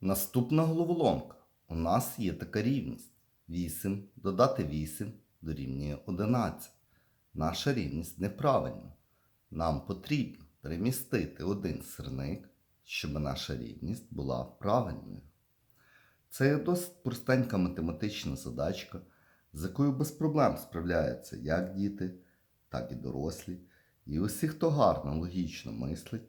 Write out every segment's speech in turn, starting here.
Наступна головоломка. У нас є така рівність. 8 додати 8 дорівнює 11. Наша рівність неправильна. Нам потрібно перемістити один сирник, щоб наша рівність була правильною. Це досить простенька математична задачка, з якою без проблем справляються як діти, так і дорослі. І усі, хто гарно логічно мислить,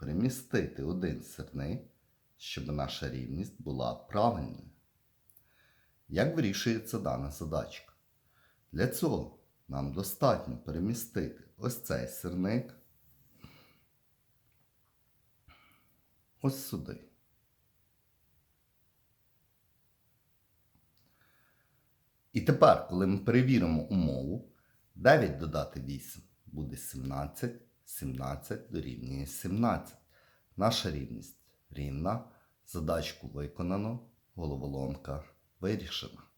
перемістити один сирник, щоб наша рівність була правильною. Як вирішується дана задачка? Для цього нам достатньо перемістити ось цей сирник ось сюди. І тепер, коли ми перевіримо умову, 9 додати 8 буде 17, 17 дорівнює 17. Наша рівність рівна. Задачку виконано, головоломка вирішена.